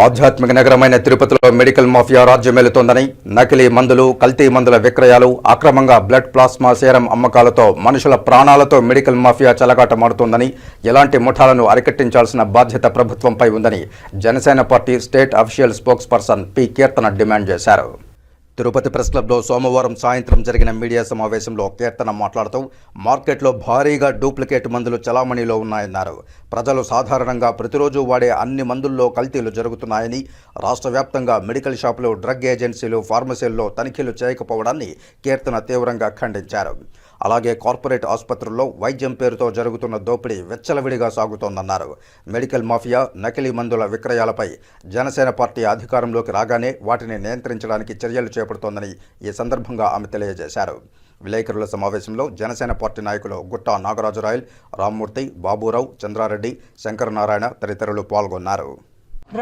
ఆధ్యాత్మిక నగరమైన తిరుపతిలో medical mafia రాజ్యమేలుతోందని నకిలీ మందులు కల్తీ మందుల విక్రయాలు అక్రమంగా బ్లడ్ ప్లాస్మా సేరం అమ్మకాలతో మనుషుల ప్రాణాలతో మెడికల్ మాఫియా చెలగాటమాడుతోందని ఎలాంటి ముఠాలను అరికట్టించాల్సిన బాధ్యత ప్రభుత్వంపై ఉందని Janasena party state official spokesperson P Keerthana demand చేశారు. తిరుపతి ప్రెస్ క్లబ్లో సోమవారం సాయంత్రం జరిగిన మీడియా సమావేశంలో కీర్తన మాట్లాడుతూ మార్కెట్లో భారీగా డూప్లికేట్ మందులు చలామణిలో ఉన్నాయన్నారు. ప్రజలు సాధారణంగా ప్రతిరోజు వాడే అన్ని మందుల్లో కల్తీలు జరుగుతున్నాయని రాష్ట్ర వ్యాప్తంగా మెడికల్ షాపులు డ్రగ్ ఏజెన్సీలు ఫార్మసీల్లో తనిఖీలు చేయకపోవడాన్ని కీర్తన తీవ్రంగా ఖండించారు. అలాగే కార్పొరేట్ ఆసుపత్రుల్లో వైద్యం పేరుతో జరుగుతున్న దోపిడీ వెచ్చలవిడిగా సాగుతోందన్నారు. మెడికల్ మాఫియా నకిలీ మందుల విక్రయాలపై జనసేన పార్టీ అధికారంలోకి రాగానే వాటిని నియంత్రించడానికి చర్యలు చేపడుతోందని ఈ సందర్భంగా ఆమె తెలియజేశారు. విలేకరుల సమావేశంలో జనసేన పార్టీ నాయకులు గుట్టా నాగరాజురాయల్ రామ్మూర్తి బాబురావు చంద్రారెడ్డి శంకరనారాయణ తదితరులు పాల్గొన్నారు.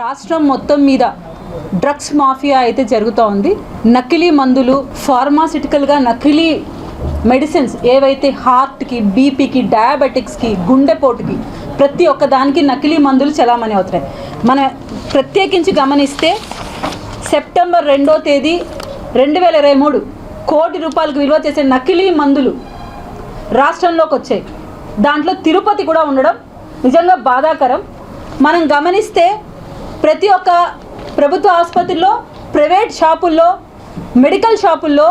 రాష్ట్రం మొత్తం మీద డ్రగ్స్ మాఫియా అయితే జరుగుతూ ఉంది నకిలీ మందులు ఫార్మాసిటికల్గా నకిలీ మెడిసిన్స్ ఏవైతే హార్ట్కి బీపీకి డయాబెటిక్స్కి గుండెపోటుకి ప్రతి ఒక్క దానికి నకిలీ మందులు చలామణి అవుతున్నాయి. మన ప్రత్యేకించి గమనిస్తే సెప్టెంబర్ రెండో తేదీ రెండు వేల ఇరవై మూడు కోటి రూపాయలకు విలువ చేసే నకిలీ మందులు రాష్ట్రంలోకి వచ్చాయి. దాంట్లో తిరుపతి కూడా ఉండడం నిజంగా బాధాకరం. మనం గమనిస్తే ప్రతి ఒక్క ప్రభుత్వ ఆసుపత్రిలో ప్రైవేట్ షాపుల్లో మెడికల్ షాపుల్లో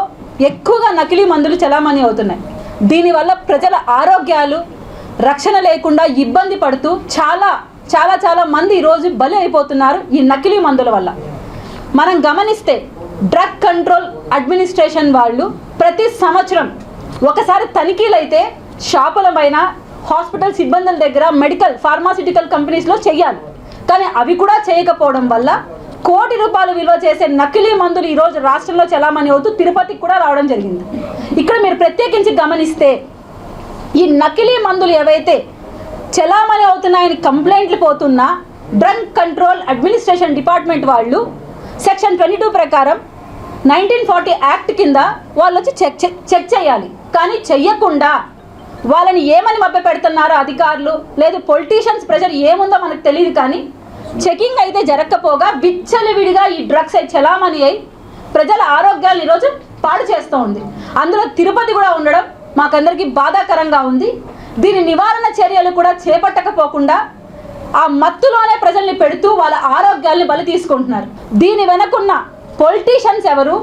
ఎక్కువగా నకిలీ మందులు చలామణి అవుతున్నాయి. దీనివల్ల ప్రజల ఆరోగ్యాలు రక్షణ లేకుండా ఇబ్బంది పడుతూ చాలా చాలా చాలా మంది ఈరోజు బలి అయిపోతున్నారు ఈ నకిలీ మందుల వల్ల. మనం గమనిస్తే డ్రగ్ కంట్రోల్ అడ్మినిస్ట్రేషన్ వాళ్ళు ప్రతి సంవత్సరం ఒకసారి తనిఖీలైతే షాపుల పైన హాస్పిటల్ సిబ్బందుల దగ్గర మెడికల్ ఫార్మాసిటికల్ కంపెనీస్లో చేయాలి. కానీ అవి కూడా చేయకపోవడం వల్ల కోటి రూపాయలు విలువ చేసే నకిలీ మందులు ఈరోజు రాష్ట్రంలో చలామణి అవుతూ తిరుపతికి కూడా రావడం జరిగింది. ఇక్కడ మీరు ప్రత్యేకించి గమనిస్తే ఈ నకిలీ మందులు ఏవైతే చలామణి అవుతున్నాయని కంప్లైంట్లు పోతున్నా డ్రగ్ కంట్రోల్ అడ్మినిస్ట్రేషన్ డిపార్ట్మెంట్ వాళ్ళు సెక్షన్ ట్వంటీ టూ ప్రకారం నైన్టీన్ ఫార్టీ యాక్ట్ కింద వాళ్ళు వచ్చి చెక్ చెక్ చెక్ చేయాలి. కానీ చెయ్యకుండా వాళ్ళని ఏమని మభ్య పెడుతున్నారో అధికారులు లేదు పొలిటీషియన్స్ ప్రెషర్ ఏముందో మనకు తెలియదు కానీ చెకింగ్ అయితే జరగకపోగా విచ్చలవిడిగా ఈ డ్రగ్స్ అయితే చలామణి అయి ప్రజల ఆరోగ్యాలు ఈరోజు పాడు చేస్తూ ఉంది. అందులో తిరుపతి కూడా ఉండడం మాకందరికీ బాధాకరంగా ఉంది. దీని నివారణ చర్యలు కూడా చేపట్టకపోకుండా ఆ మత్తులోనే ప్రజల్ని పెడుతూ వాళ్ళ ఆరోగ్యాల్ని బలి తీసుకుంటున్నారు. దీని వెనకున్న పొలిటీషియన్స్ ఎవరు?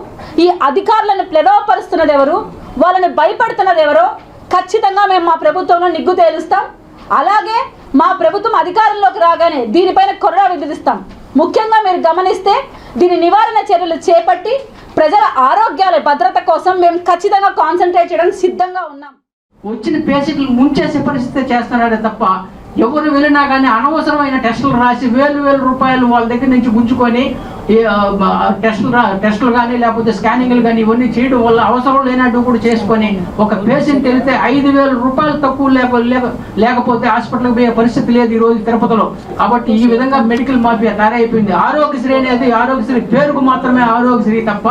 ఈ అధికారులను ప్లెడోపరుస్తున్నది ఎవరు? వాళ్ళని భయపడుతున్నది ఎవరో? ఖచ్చితంగా మేము మా ప్రభుత్వంలో నిగ్గు తేలుస్తాం. అలాగే మా ప్రభుత్వం అధికారంలోకి రాగానే దీనిపైన కొర్రా విధిస్తాం ముఖ్యంగా మీరు గమనిస్తే దీని నివారణ చర్యలు చేపట్టి ప్రజల ఆరోగ్యాల భద్రత కోసం మేము ఖచ్చితంగా కాన్సన్ట్రేట్ చేయడానికి సిద్ధంగా ఉన్నాం. వచ్చిన పేషెంట్లు ముంచేసే పరిస్థితి చేస్తున్నాడే తప్ప ఎవరు వెళ్ళినా కానీ అనవసరమైన టెస్టులు రాసి వేలు వేల రూపాయలు వాళ్ళ దగ్గర నుంచి గుంజుకొని టెస్టులు రా టెస్టులు కానీ లేకపోతే స్కానింగ్లు కానీ ఇవన్నీ చేయడం వల్ల అవసరం లేనట్టు కూడా చేసుకొని ఒక పేషెంట్ వెళ్తే ఐదు వేల రూపాయలు తక్కువ లేక లేకపోతే హాస్పిటల్కి పోయే పరిస్థితి లేదు ఈరోజు తిరుపతిలో. కాబట్టి ఈ విధంగా మెడికల్ మాఫియా తయారైపోయింది. ఆరోగ్యశ్రీ అనేది ఆరోగ్యశ్రీ పేరుకు మాత్రమే ఆరోగ్యశ్రీ తప్ప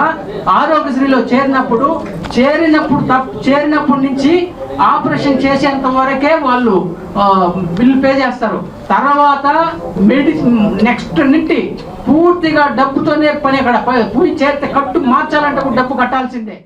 ఆరోగ్యశ్రీలో చేరినప్పుడు చేరినప్పుడు తప్ప చేరినప్పటి నుంచి ఆపరేషన్ చేసేంత వరకే వాళ్ళు ఆ, పే చేస్తారు. తర్వాత మెడిసిన్ నెక్స్ట్ నుండి పూర్తిగా డబ్బుతోనే పని అక్కడ. పోయి చేస్తే కట్టు మార్చాలంటే డబ్బు కట్టాల్సిందే.